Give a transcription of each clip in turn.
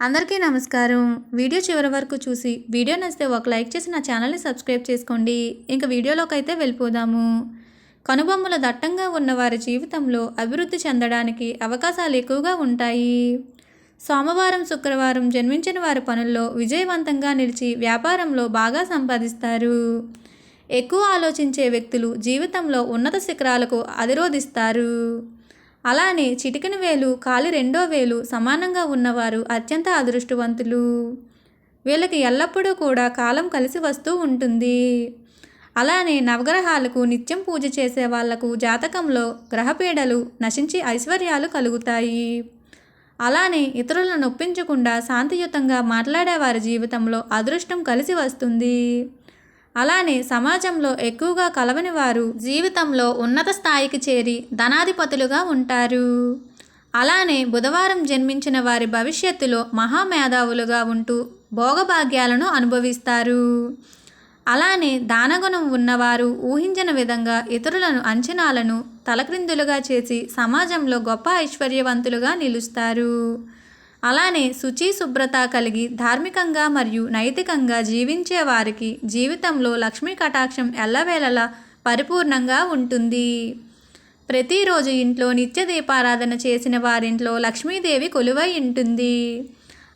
అందరికీ నమస్కారం. వీడియో చివరి వరకు చూసి వీడియో నచ్చితే ఒక లైక్ చేసి నా ఛానల్ని సబ్స్క్రైబ్ చేసుకోండి. ఇంక వీడియోలోకి అయితే వెళ్ళిపోదాము. కనుబొమ్మల దట్టంగా ఉన్న వారి జీవితంలో అభివృద్ధి చెందడానికి అవకాశాలు ఎక్కువగా ఉంటాయి. సోమవారం శుక్రవారం జన్మించిన వారి పనుల్లో విజయవంతంగా నిలిచి వ్యాపారంలో బాగా సంపాదిస్తారు. ఎక్కువ ఆలోచించే వ్యక్తులు జీవితంలో ఉన్నత శిఖరాలకు అధిరోధిస్తారు. అలానే చిటికిన వేలు కాలి రెండో వేలు సమానంగా ఉన్నవారు అత్యంత అదృష్టవంతులు. వీళ్ళకి ఎల్లప్పుడూ కూడా కాలం కలిసి వస్తూ ఉంటుంది. అలానే నవగ్రహాలకు నిత్యం పూజ చేసే వాళ్ళకు జాతకంలో గ్రహపీడలు నశించి ఐశ్వర్యాలు కలుగుతాయి. అలానే ఇతరులను నొప్పించకుండా శాంతియుతంగా మాట్లాడే వారి జీవితంలో అదృష్టం కలిసి వస్తుంది. అలానే సమాజంలో ఎక్కువగా కలవని వారు జీవితంలో ఉన్నత స్థాయికి చేరి ధనాధిపతులుగా ఉంటారు. అలానే బుధవారం జన్మించిన వారి భవిష్యత్తులో మహామేధావులుగా ఉంటూ భోగభాగ్యాలను అనుభవిస్తారు. అలానే దానగుణం ఉన్నవారు ఊహించిన విధంగా ఇతరులను అంచనాలను తలక్రిందులుగా చేసి సమాజంలో గొప్ప ఐశ్వర్యవంతులుగా నిలుస్తారు. అలానే శుచి శుభ్రత కలిగి ధార్మికంగా మరియు నైతికంగా జీవించే వారికి జీవితంలో లక్ష్మీ కటాక్షం ఎల్లవేళలా పరిపూర్ణంగా ఉంటుంది. ప్రతిరోజు ఇంట్లో నిత్య దీపారాధన చేసిన వారింట్లో లక్ష్మీదేవి కొలువై ఉంటుంది.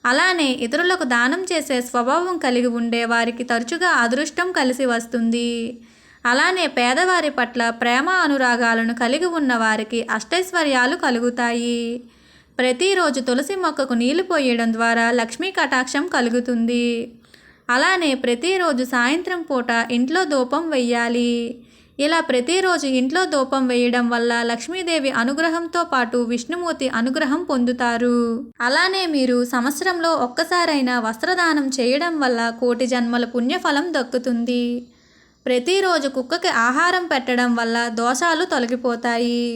అలానే ఇతరులకు దానం చేసే స్వభావం కలిగి ఉండే వారికి తరచుగా అదృష్టం కలిసి వస్తుంది. అలానే పేదవారి పట్ల ప్రేమ అనురాగాలను కలిగి ఉన్న వారికి అష్టైశ్వర్యాలు కలుగుతాయి. ప్రతిరోజు తులసి మొక్కకు నీళ్ళు పోయడం ద్వారా లక్ష్మీ కటాక్షం కలుగుతుంది. అలానే ప్రతిరోజు సాయంత్రం పూట ఇంట్లో ధూపం వెయ్యాలి. ఇలా ప్రతిరోజు ఇంట్లో ధూపం వేయడం వల్ల లక్ష్మీదేవి అనుగ్రహంతో పాటు విష్ణుమూర్తి అనుగ్రహం పొందుతారు. అలానే మీరు సంవత్సరంలో ఒక్కసారైనా వస్త్రదానం చేయడం వల్ల కోటి జన్మల పుణ్యఫలం దక్కుతుంది. ప్రతిరోజు కుక్కకి ఆహారం పెట్టడం వల్ల దోషాలు తొలగిపోతాయి.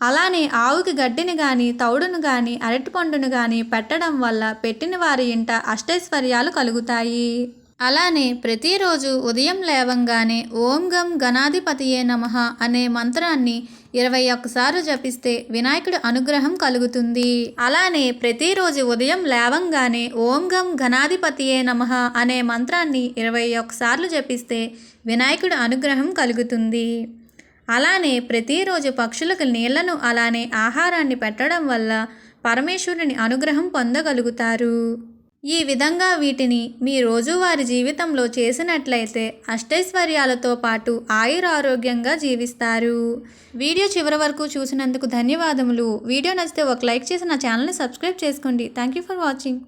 అలానే ఆవుకి గడ్డిని కానీ తౌడును కానీ అరటిపండును కానీ పెట్టడం వల్ల పెట్టిన వారి ఇంట అష్టైశ్వర్యాలు కలుగుతాయి. అలానే ప్రతిరోజు ఉదయం లేవంగానే ఓం గం గణాధిపతియే నమ అనే మంత్రాన్ని ఇరవై ఒక్కసార్లు జపిస్తే వినాయకుడి అనుగ్రహం కలుగుతుంది. అలానే ప్రతిరోజు ఉదయం లేవంగానే ఓం గం గణాధిపతియే నమ అనే మంత్రాన్ని ఇరవై ఒక్కసార్లు జపిస్తే వినాయకుడి అనుగ్రహం కలుగుతుంది. అలానే ప్రతిరోజు పక్షులకు నీళ్ళను అలానే ఆహారాన్ని పెట్టడం వల్ల పరమేశ్వరుని అనుగ్రహం పొందగలుగుతారు. ఈ విధంగా వీటిని మీ రోజువారి జీవితంలో చేసినట్లయితే అష్టైశ్వర్యాలతో పాటు ఆయురారోగ్యంగా జీవిస్తారు. వీడియో చివరి వరకు చూసినందుకు ధన్యవాదములు. వీడియో నచ్చితే ఒక లైక్ చేసి నా ఛానల్ని సబ్స్క్రైబ్ చేసుకోండి. Thank you for watching.